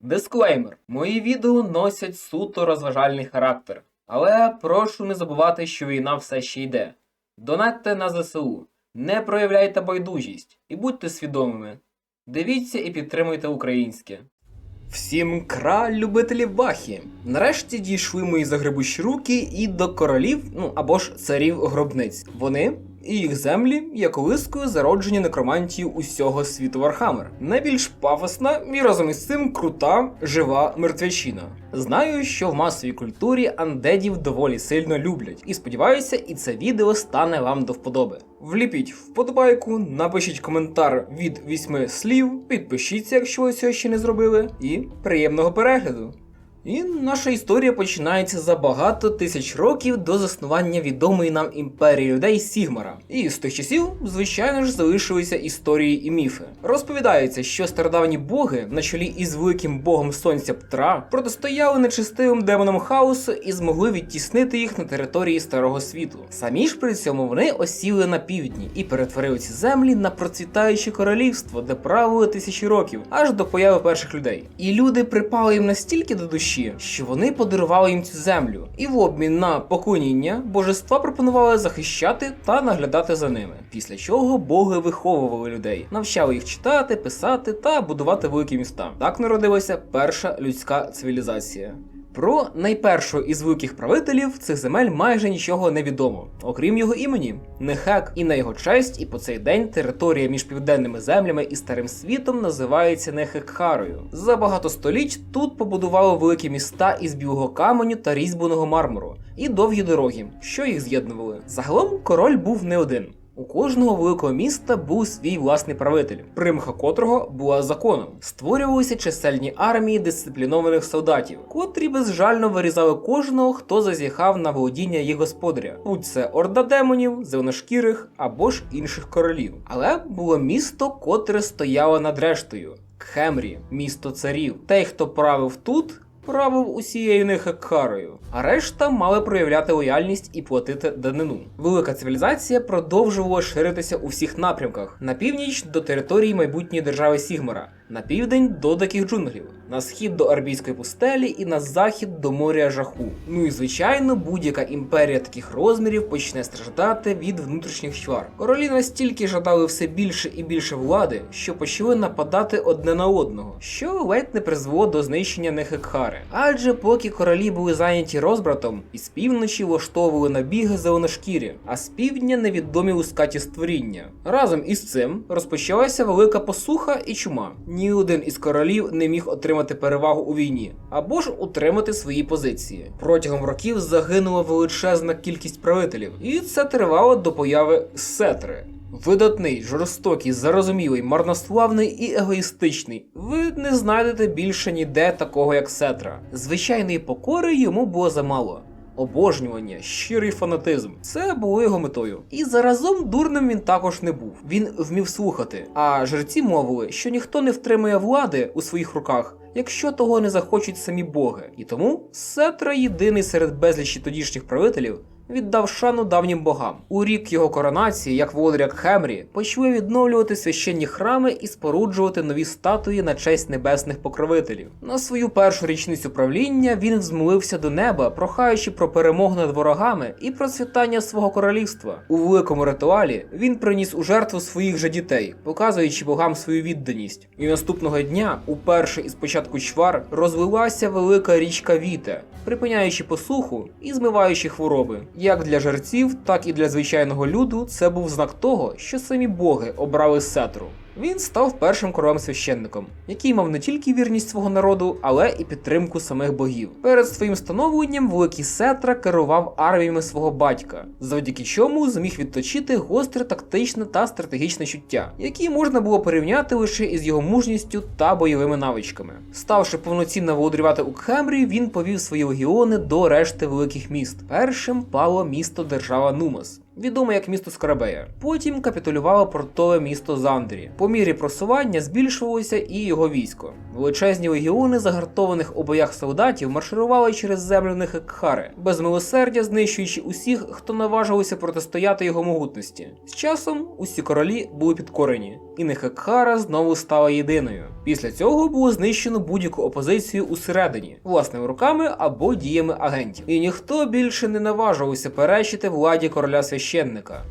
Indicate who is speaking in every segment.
Speaker 1: Дисклеймер: мої відео носять суто розважальний характер. Але прошу не забувати, що війна все ще йде. Донатьте на ЗСУ, не проявляйте байдужість і будьте свідомими. Дивіться і підтримуйте українське. Всім кра любителів бахі. Нарешті дійшли мої загребущі руки і до королів, ну або ж царів гробниць. Вони і їх землі є колискою зародження некромантії усього світу Вархаммер. Найбільш пафосна і разом із цим крута жива мертвячина. Знаю, що в масовій культурі андедів доволі сильно люблять, і сподіваюся, і це відео стане вам до вподоби. Вліпіть вподобайку, напишіть коментар від вісьми слів, підпишіться, якщо ви цього ще не зробили, і приємного перегляду! І наша історія починається за багато тисяч років до заснування відомої нам імперії людей Сігмара. І з тих часів, звичайно ж, залишилися історії і міфи. Розповідається, що стародавні боги, на чолі із великим богом сонця Птра, протистояли нечистивим демонам хаосу і змогли відтіснити їх на території старого світу. Самі ж при цьому вони осіли на півдні і перетворили ці землі на процвітаюче королівство, де правили тисячі років, аж до появи перших людей. І люди припали їм настільки до душі, що вони подарували їм цю землю, і в обмін на поклоніння божества пропонували захищати та наглядати за ними. Після чого боги виховували людей, навчали їх читати, писати та будувати великі міста. Так народилася перша людська цивілізація. Про найпершого із великих правителів цих земель майже нічого не відомо, окрім його імені. Нехек і на його честь, і по цей день територія між південними землями і старим світом називається Нехекхарою. За багато століть тут побудували великі міста із білого каменю та різьбаного мармуру і довгі дороги, що їх з'єднували. Загалом король був не один. У кожного великого міста був свій власний правитель, примха котрого була законом. Створювалися чисельні армії дисциплінованих солдатів, котрі безжально вирізали кожного, хто зазіхав на володіння їх господаря, будь це орда демонів, зеленошкірих або ж інших королів. Але було місто, котре стояло над рештою. Кхемрі, місто царів. Той, хто правив тут, правив усією карою, а решта мали проявляти лояльність і платити данину. Велика цивілізація продовжувала ширитися у всіх напрямках: на північ до території майбутньої держави Сігмара, на південь до диких джунглів, на схід до Арбійської пустелі і на захід до моря жаху. Ну і звичайно, будь-яка імперія таких розмірів почне страждати від внутрішніх чвар. Королі настільки жадали все більше і більше влади, що почали нападати одне на одного, що ледь не призвело до знищення Нехекхари. Адже поки королі були зайняті розбратом, із півночі влаштовували набіги зеленошкірі, а з півдня невідомі лускаті створіння. Разом із цим розпочалася велика посуха і чума. Ні один із королів не міг отримати перевагу у війні або ж утримати свої позиції. Протягом років загинула величезна кількість правителів, і це тривало до появи Сетри. Видатний, жорстокий, зарозумілий, марнославний і егоїстичний. Ви не знайдете більше ніде такого, як Сетра. Звичайної покори йому було замало. Обожнювання, щирий фанатизм це було його метою. І заразом дурним він також не був. Він вмів слухати. А жерці мовили, що ніхто не втримує влади у своїх руках, якщо того не захочуть самі боги. І тому Сетра єдиний серед безлічі тодішніх правителів. Віддав шану давнім богам. У рік його коронації, як володаря Кхемрі, почали відновлювати священні храми і споруджувати нові статуї на честь небесних покровителів. На свою першу річницю правління він взмолився до неба, прохаючи про перемогу над ворогами і процвітання свого королівства. У великому ритуалі він приніс у жертву своїх же дітей, показуючи богам свою відданість. І наступного дня, уперше із початку чвар, розлилася велика річка Віте, припиняючи посуху і змиваючи хвороби. Як для жерців, так і для звичайного люду це був знак того, що самі боги обрали сетру. Він став першим королем священником, який мав не тільки вірність свого народу, але і підтримку самих богів. Перед своїм становленням великий Сетра керував арміями свого батька, завдяки чому зміг відточити гостре тактичне та стратегічне чуття, які можна було порівняти лише із його мужністю та бойовими навичками. Ставши повноцінно володарювати у Кхемрі, він повів свої легіони до решти великих міст. Першим пало місто держава Нумас. Відоме як місто Скарабея. Потім капітулювало портове місто Зандрі. По мірі просування збільшувалося і його військо. Величезні легіони загартованих у боях солдатів марширували через землю Нехекхари, без милосердя знищуючи усіх, хто наважився протистояти його могутності. З часом усі королі були підкорені, і Нехекхара знову стала єдиною. Після цього було знищено будь-яку опозицію усередині, власними руками або діями агентів. І ніхто більше не наважувався перечити владі короля священника.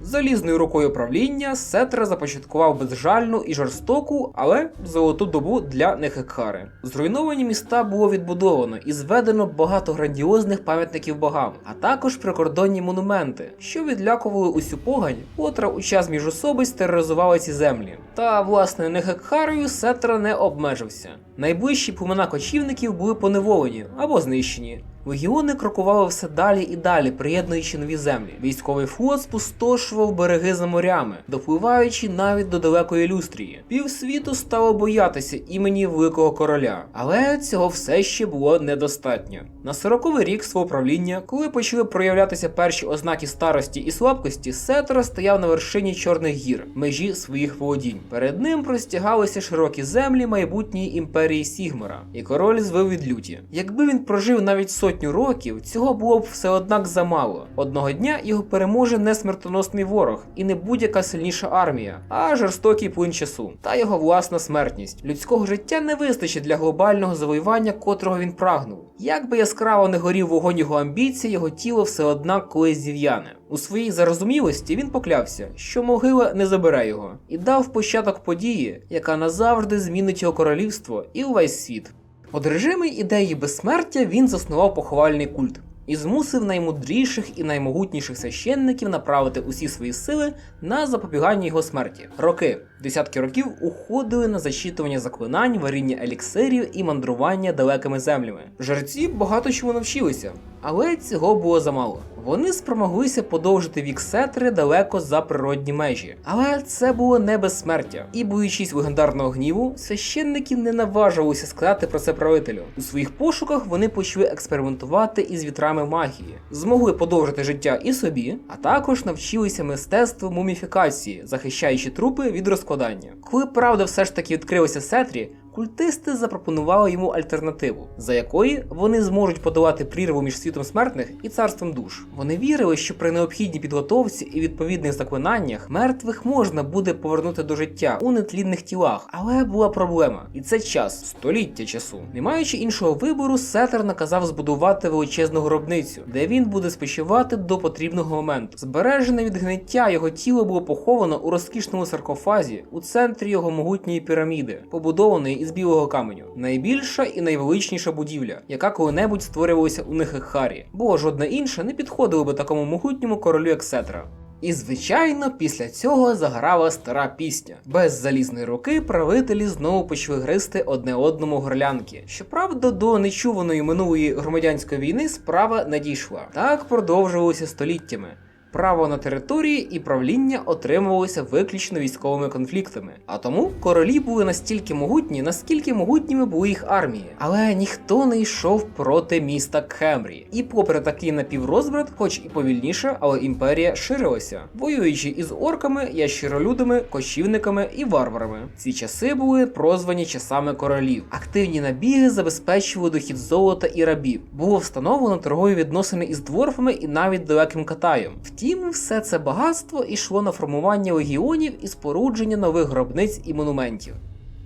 Speaker 1: Залізною рукою правління Сетра започаткував безжальну і жорстоку, але золоту добу для Нехекхари. Зруйновані міста було відбудовано і зведено багато грандіозних пам'ятників богам, а також прикордонні монументи, що відлякували усю погань, котра у час міжособиць тероризувала ці землі. Та власне Нехекхарою Сетра не обмежився. Найближчі племена кочівників були поневолені або знищені. Легіони крокували все далі і далі, приєднуючи нові землі. Військовий флот спустошував береги за морями, допливаючи навіть до далекої люстрії. Півсвіту стало боятися імені великого короля, але цього все ще було недостатньо. На сороковий рік свого правління, коли почали проявлятися перші ознаки старості і слабкості, Сетра стояв на вершині Чорних гір, межі своїх володінь. Перед ним простягалися широкі землі майбутньої імперії Сігмара, і король звив від люті. Якби він прожив навіть сотню років, цього було б все однак замало. Одного дня його переможе не смертоносний ворог і не будь-яка сильніша армія, а жорстокий плин часу та його власна смертність. Людського життя не вистачить для глобального завоювання, котрого він прагнув. Як би яскраво не горів вогонь його амбіцій, його тіло все однак колись зів'яне. У своїй зарозумілості він поклявся, що могила не забере його, і дав початок події, яка назавжди змінить його королівство і увесь світ. Одержимий ідеї безсмертя він заснував поховальний культ і змусив наймудріших і наймогутніших священників направити усі свої сили на запобігання його смерті. Роки, десятки років уходили на зачитування заклинань, варіння еліксирів і мандрування далекими землями. Жерці багато чому навчилися, але цього було замало. Вони спромоглися подовжити вік Сетри далеко за природні межі. Але це було не безсмертя. І боючись легендарного гніву, священники не наважувалися сказати про це правителю. У своїх пошуках вони почали експериментувати із вітрами магії, змогли подовжити життя і собі, а також навчилися мистецтву муміфікації, захищаючи трупи від розкладання. Коли правда все ж таки відкрилася Сетрі, культисти запропонували йому альтернативу, за якої вони зможуть подолати прірву між світом смертних і царством душ. Вони вірили, що при необхідній підготовці і відповідних заклинаннях мертвих можна буде повернути до життя у нетлінних тілах, але була проблема, і це час, століття часу. Не маючи іншого вибору, Сетер наказав збудувати величезну гробницю, де він буде спочивати до потрібного моменту. Збережене від гниття його тіло було поховано у розкішному саркофазі у центрі його могутньої піраміди, побудованої із білого каменю. Найбільша і найвеличніша будівля, яка коли-небудь створювалася у Нехехарі, бо жодна інша не підходила би такому могутньому королю як Сетра. І звичайно, після цього заграла стара пісня. Без залізної руки правителі знову почали гризти одне одному горлянки. Щоправда, до нечуваної минулої громадянської війни справа не дійшла. Так продовжувалося століттями. Право на території і правління отримувалося виключно військовими конфліктами. А тому королі були настільки могутні, наскільки могутніми були їх армії. Але ніхто не йшов проти міста Кемрі. І попри такий напіврозбрат, хоч і повільніше, але імперія ширилася, воюючи із орками, ящеролюдами, кочівниками і варварами. Ці часи були прозвані часами королів. Активні набіги забезпечували дохід золота і рабів. Було встановлено торгові відносини із дворфами і навіть далеким Катаєм. Втім, все це багатство йшло на формування легіонів і спорудження нових гробниць і монументів.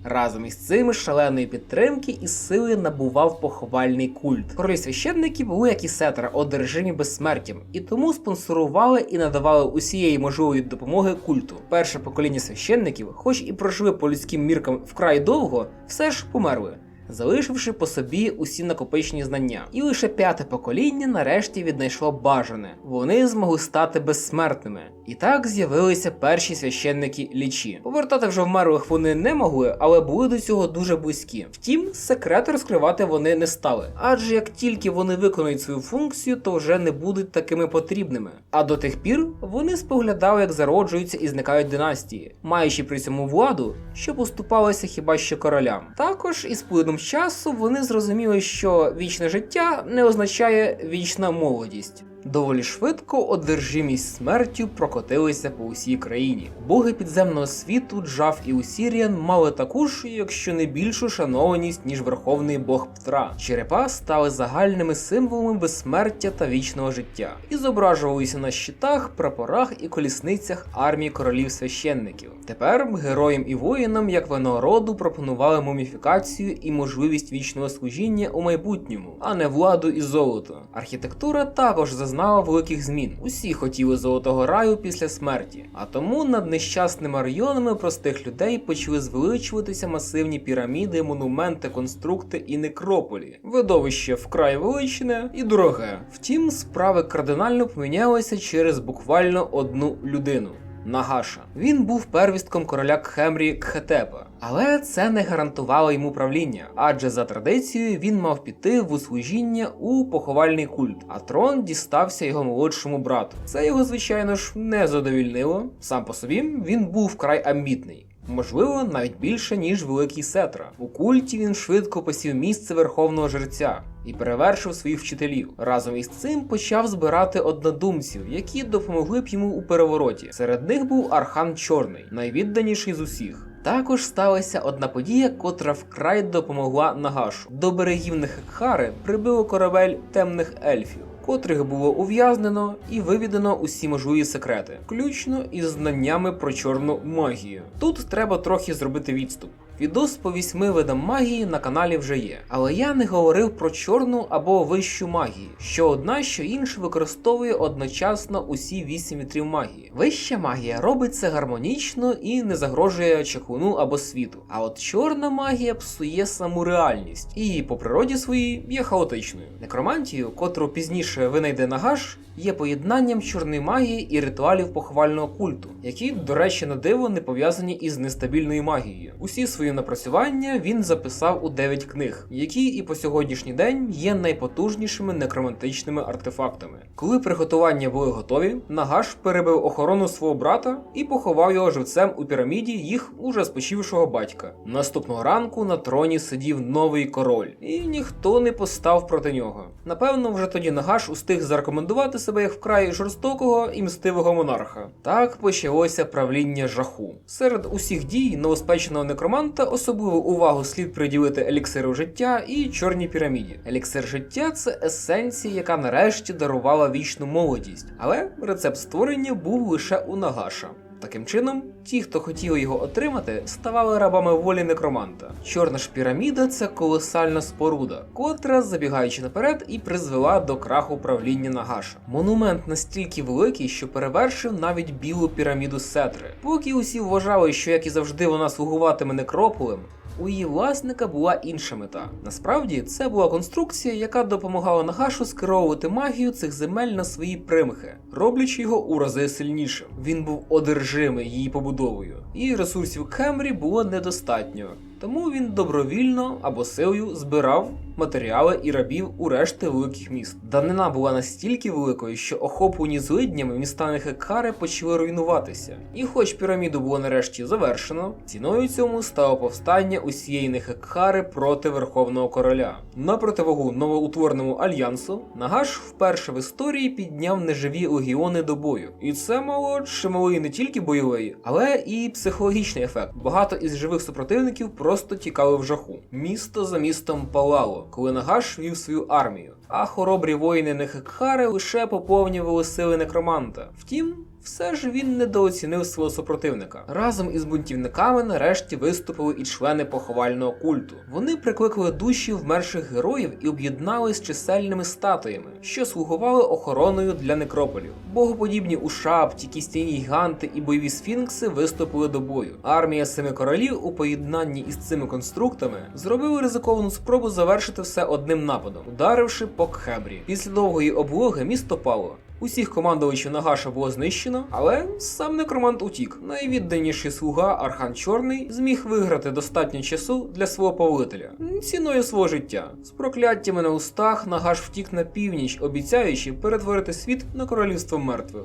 Speaker 1: Разом із цим шаленої підтримки і сили набував поховальний культ. Королі священники були, як і сетра, одержимі безсмертям, і тому спонсорували і надавали усієї можливої допомоги культу. Перше покоління священників, хоч і прожили по людським міркам вкрай довго, все ж померли. Залишивши по собі усі накопичені знання, і лише п'яте покоління нарешті віднайшло бажане. Вони змогли стати безсмертними. І так з'явилися перші священники лічі. Повертати вже вмерлих вони не могли, але були до цього дуже близькі. Втім, секрети розкривати вони не стали, адже як тільки вони виконують свою функцію, то вже не будуть такими потрібними. А до тих пір вони споглядали, як зароджуються і зникають династії, маючи при цьому владу, що поступалося хіба що королям. Також із плином часу вони зрозуміли, що вічне життя не означає вічна молодість. Доволі швидко одержимість смертю прокотилися по усій країні. Боги підземного світу Джав і Усіріан мали таку ж, якщо не більшу шанованість, ніж верховний бог Птра. Черепа стали загальними символами безсмертя та вічного життя і зображувалися на щитах, прапорах і колісницях армії королів священників. Тепер героям і воїнам, як винагороду, пропонували муміфікацію і можливість вічного служіння у майбутньому, а не владу і золото. Архітектура також зазнала великих змін. Усі хотіли золотого раю після смерті, а тому над нещасними районами простих людей почали звеличуватися масивні піраміди, монументи, конструкти і некрополі. Видовище вкрай величне і дороге. Втім, справи кардинально помінялися через буквально одну людину. Нагаша. Він був первістком короля Кхемрі Кхетепа, але це не гарантувало йому правління, адже за традицією він мав піти в услужіння у поховальний культ, а трон дістався його молодшому брату. Це його, звичайно ж, не задовільнило. Сам по собі він був вкрай амбітний. Можливо, навіть більше, ніж великий Сетра. У культі він швидко посів місце верховного жерця і перевершив своїх вчителів. Разом із цим почав збирати однодумців, які допомогли б йому у перевороті. Серед них був Архан Чорний, найвідданіший з усіх. Також сталася одна подія, котра вкрай допомогла Нагашу. До берегів Нехекхари прибило корабель темних ельфів. Котрих було ув'язнено і вивідено усі можливі секрети, включно із знаннями про чорну магію. Тут треба трохи зробити відступ. Відос по вісьми видам магії на каналі вже є, але я не говорив про чорну або вищу магію, що одна, що інша використовує одночасно усі вісім вітрів магії. Вища магія робить це гармонічно і не загрожує чаклуну або світу. А от чорна магія псує саму реальність і по природі своїй є хаотичною. Некромантію, котру пізніше винайде Нагаш, є поєднанням чорної магії і ритуалів поховального культу, які, до речі, на диво не пов'язані із нестабільною магією. Усі свої напрацювання він записав у 9 книг, які і по сьогоднішній день є найпотужнішими некромантичними артефактами. Коли приготування були готові, Нагаш перебив охорону свого брата і поховав його живцем у піраміді їх уже спочившого батька. Наступного ранку на троні сидів новий король, і ніхто не постав проти нього. Напевно, вже тоді Нагаш устиг зарекомендувати себе як вкрай жорстокого і мстивого монарха. Так почалося правління жаху. Серед усіх дій новоспеченого некроманта особливу увагу слід приділити еліксиру життя і чорній піраміді. Еліксир життя це есенція, яка нарешті дарувала вічну молодість, але рецепт створення був лише у Нагаша. Таким чином, ті, хто хотіли його отримати, ставали рабами волі некроманта. Чорна ж піраміда це колосальна споруда, котра, забігаючи наперед, і призвела до краху правління Нагаша. Монумент настільки великий, що перевершив навіть білу піраміду Сетри. Поки усі вважали, що як і завжди вона слугуватиме некрополем. У її власника була інша мета. Насправді, це була конструкція, яка допомагала Нагашу скеровувати магію цих земель на свої примхи, роблячи його у рази сильнішим. Він був одержимий її побудовою, і ресурсів Кемрі було недостатньо. Тому він добровільно або силою збирав матеріали і рабів у решти великих міст. Данина була настільки великою, що охоплені злиднями міста Нехекари почали руйнуватися. І хоч піраміду було нарешті завершено, ціною цьому стало повстання усієї Нехекари проти Верховного Короля. На противагу новоутвореному альянсу Нагаш вперше в історії підняв неживі легіони до бою. І це мало чималий не тільки бойовий, але і психологічний ефект. Багато із живих супротивників просто тікали в жаху. Місто за містом палало, коли Нагаш вів свою армію. А хоробрі воїни Нехекхари лише поповнювали сили некроманта. Втім, все ж він недооцінив свого супротивника. Разом із бунтівниками нарешті виступили і члени поховального культу. Вони прикликали душі вмерших героїв і об'єднали з чисельними статуями, що слугували охороною для некрополів. Богоподібні ушапті, кістяні гіганти і бойові сфінкси виступили до бою. Армія семи королів у поєднанні із цими конструктами зробили ризиковану спробу завершити все одним нападом, ударивши по Кхебрі. Після довгої облоги місто пало. Усіх командувачів Нагаша було знищено, але сам некромант утік. Найвідданіший слуга Архан Чорний зміг виграти достатньо часу для свого повелителя ціною свого життя. З прокляттями на устах Нагаш втік на північ, обіцяючи перетворити світ на королівство мертвих.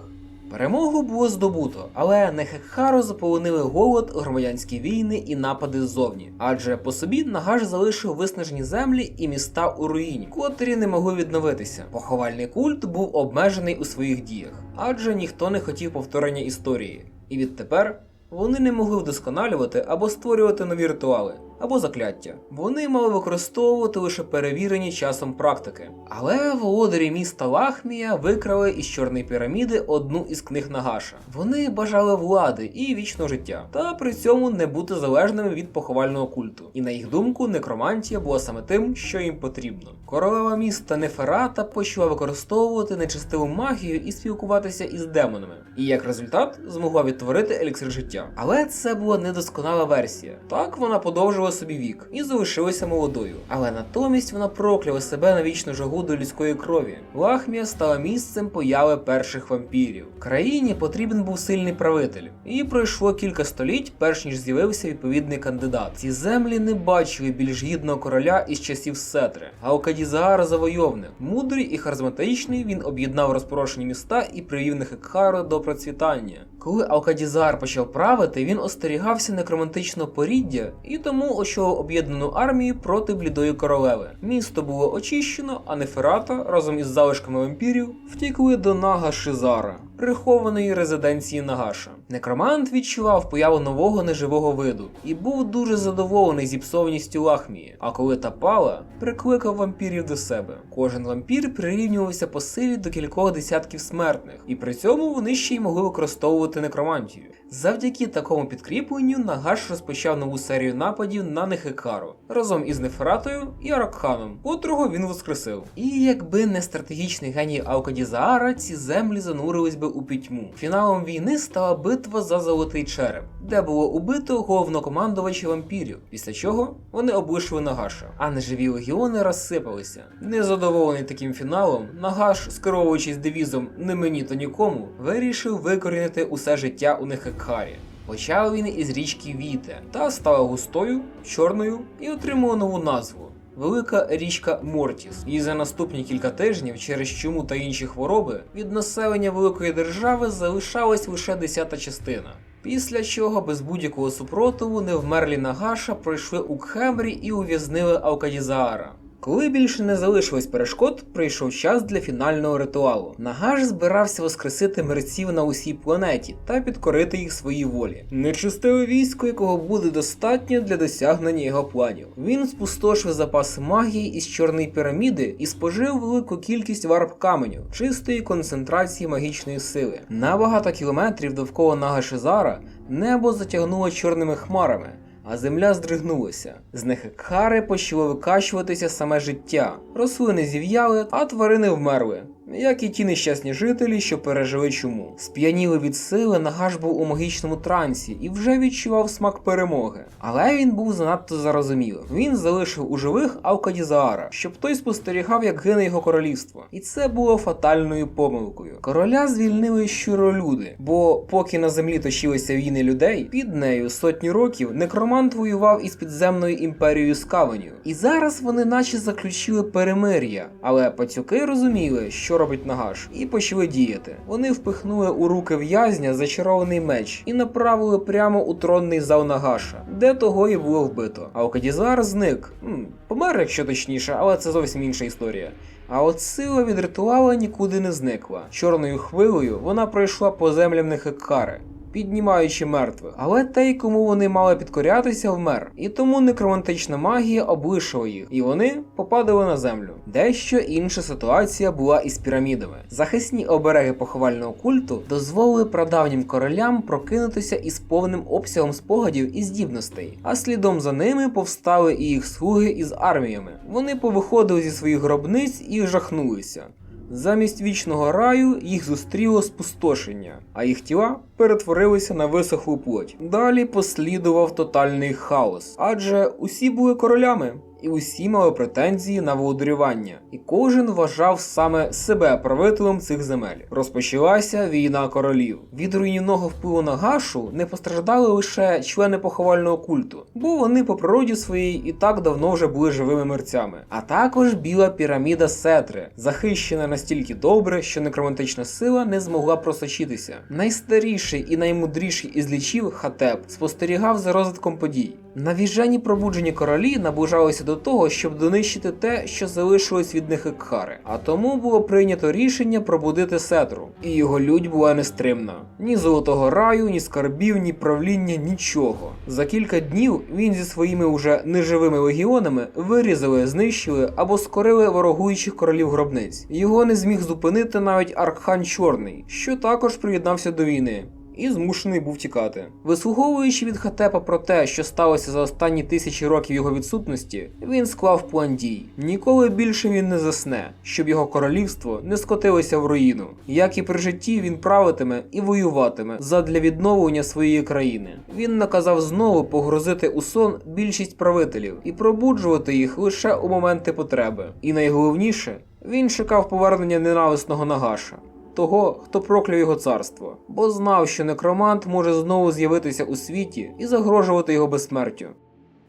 Speaker 1: Перемогу було здобуто, але Нехекхару заполонили голод, громадянські війни і напади ззовні. Адже по собі Нагаш залишив виснажені землі і міста у руїні, котрі не могли відновитися. Поховальний культ був обмежений у своїх діях, адже ніхто не хотів повторення історії. І відтепер вони не могли вдосконалювати або створювати нові ритуали або закляття. Вони мали використовувати лише перевірені часом практики. Але володарі міста Лахмія викрали із чорної піраміди одну із книг Нагаша. Вони бажали влади і вічного життя, та при цьому не бути залежними від поховального культу. І на їх думку, некромантія була саме тим, що їм потрібно. Королева міста Неферата почала використовувати нечистиву магію і спілкуватися із демонами. І як результат змогла відтворити еліксир життя. Але це була недосконала версія. Так вона подовжила собі вік і залишилася молодою. Але натомість вона прокляла себе на вічну жагу до людської крові. Лахмія стала місцем появи перших вампірів. Країні потрібен був сильний правитель, і пройшло кілька століть, перш ніж з'явився відповідний кандидат. Ці землі не бачили більш гідного короля із часів Сетри. А Окадізаар завойовник. Мудрий і харизматичний, він об'єднав розпорошені міста і привів Нехекхару до процвітання. Коли Алкадізар почав правити, він остерігався некромантичного поріддя і тому очолив об'єднану армію проти блідої королеви. Місто було очищено, а Неферата разом із залишками вампірів втікли до Нага Шизара, прихованої резиденції Нагаша. Некромант відчував появу нового неживого виду і був дуже задоволений зіпсованістю Лахмії. А коли та пала, прикликав вампірів до себе. Кожен вампір прирівнювався по силі до кількох десятків смертних, і при цьому вони ще й могли використовувати некромантію. Завдяки такому підкріпленню Нагаш розпочав нову серію нападів на Нехекару разом із Нефератою і Аракханом, котрого він воскресив. І якби не стратегічний геній Алкадізаара, ці землі занурились би у пітьму. Фіналом війни стала битва за золотий череп, де було убито головнокомандувача вампірів, після чого вони облишили Нагаша, а неживі легіони розсипалися. Незадоволений таким фіналом, Нагаш, скеровуючись девізом не мені, то нікому, вирішив викорінити усе життя у Нехекхарі. Почав він із річки Віте та стала густою, чорною і отримала нову назву. Велика річка Мортіс, і за наступні кілька тижнів через чуму та інші хвороби від населення великої держави залишалась лише десята частина. Після чого без будь-якого супротиву невмерлі Нагаша пройшли у Кхемрі і ув'язнили Алкадізаара. Коли більше не залишилось перешкод, прийшов час для фінального ритуалу. Нагаш збирався воскресити мерців на усій планеті та підкорити їх своїй волі. Нечистиве військо, якого буде достатньо для досягнення його планів. Він спустошив запаси магії із чорної піраміди і спожив велику кількість варп каменю, чистої концентрації магічної сили. На багато кілометрів довкола Нагашизара небо затягнуло чорними хмарами а земля здригнулася. З Нехекхари почало викачуватися саме життя. Рослини зів'яли, а тварини вмерли. Як і ті нещасні жителі, що пережили чуму. Сп'яніли від сили, Нагаш був у магічному трансі і вже відчував смак перемоги. Але він був занадто зарозумілим. Він залишив у живих Алкадізаара, щоб той спостерігав, як гине його королівство. І це було фатальною помилкою. Короля звільнили щуролюди, бо поки на землі точилися війни людей, під нею сотні років некромант воював із підземною імперією Скавеню. І зараз вони наче заключили перемир'я, але пацюки розуміли, що робить Нагаш, і почали діяти. Вони впихнули у руки в'язня зачарований меч і направили прямо у тронний зал Нагаша, де того і було вбито. А Окадізар зник. М, помер, якщо точніше, але це зовсім інша історія. А от сила від ритуала нікуди не зникла. Чорною хвилею вона пройшла по землям Нехекари. Піднімаючи мертвих, але той, кому вони мали підкорятися, вмер, і тому некромантична магія облишила їх, і вони попадали на землю. Дещо інша ситуація була із пірамідами. Захисні обереги поховального культу дозволили прадавнім королям прокинутися із повним обсягом спогадів і здібностей, а слідом за ними повстали і їх слуги із арміями. Вони повиходили зі своїх гробниць і жахнулися. Замість вічного раю їх зустріло спустошення, а їх тіла перетворилися на висохлу плоть. Далі послідував тотальний хаос, адже усі були королями. І усі мали претензії на володарювання, і кожен вважав саме себе правителем цих земель. Розпочалася війна королів. Від руйнівного впливу на Гашу не постраждали лише члени поховального культу, бо вони по природі своїй і так давно вже були живими мерцями. А також біла піраміда Сетри, захищена настільки добре, що некромантична сила не змогла просочитися. Найстаріший і наймудріший із лічів Хатеп спостерігав за розвитком подій. Навіжені пробуджені королі наближалися до того, щоб донищити те, що залишилось від них Екхари. А тому було прийнято рішення пробудити Сетру. І його лють була нестримна. Ні золотого раю, ні скарбів, ні правління, нічого. За кілька днів він зі своїми уже неживими легіонами вирізали, знищили або скорили ворогуючих королів гробниць. Його не зміг зупинити навіть Аркхан Чорний, що також приєднався до війни і змушений був тікати. Вислуговуючи від Хатепа про те, що сталося за останні тисячі років його відсутності, він склав план дій. Ніколи більше він не засне, щоб його королівство не скотилося в руїну. Як і при житті він правитиме і воюватиме задля відновлення своєї країни. Він наказав знову погрузити у сон більшість правителів і пробуджувати їх лише у моменти потреби. І найголовніше, він чекав повернення ненависного Нагаша того, хто прокляв його царство, бо знав, що некромант може знову з'явитися у світі і загрожувати його безсмертю.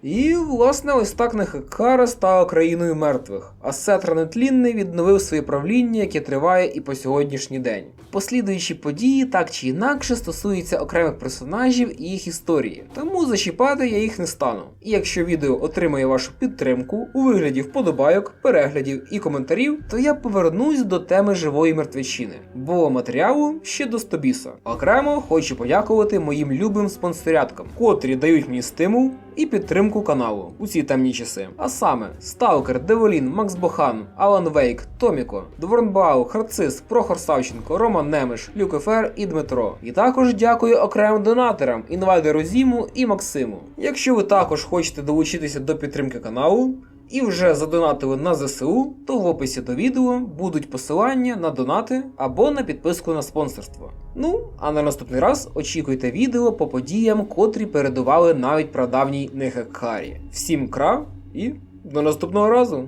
Speaker 1: І, власне, ось так Нехекара стала країною мертвих, а Сетра Нетлінний відновив своє правління, яке триває і по сьогоднішній день. Послідуючі події так чи інакше стосуються окремих персонажів і їх історії, тому зачіпати я їх не стану. І якщо відео отримає вашу підтримку у вигляді вподобайок, переглядів і коментарів, то я повернусь до теми живої мертвечини, бо матеріалу ще до стобіса. Окремо хочу подякувати моїм любим спонсоряткам, котрі дають мені стимул і підтримку каналу у ці темні часи. А саме Сталкер, Деволін, Макс Бохан, Алан Вейк, Томіко, Дворнбау, Харцис, Прохор Савченко, Роман Немиш, Люкефер і Дмитро. І також дякую окремим донаторам інвайдеру Зіму і Максиму. Якщо ви також хочете долучитися до підтримки каналу. І вже задонатили на ЗСУ, то в описі до відео будуть посилання на донати або на підписку на спонсорство. Ну, а на наступний раз очікуйте відео по подіям, котрі передували навіть прадавній Нехекарі. Всім кра і до наступного разу!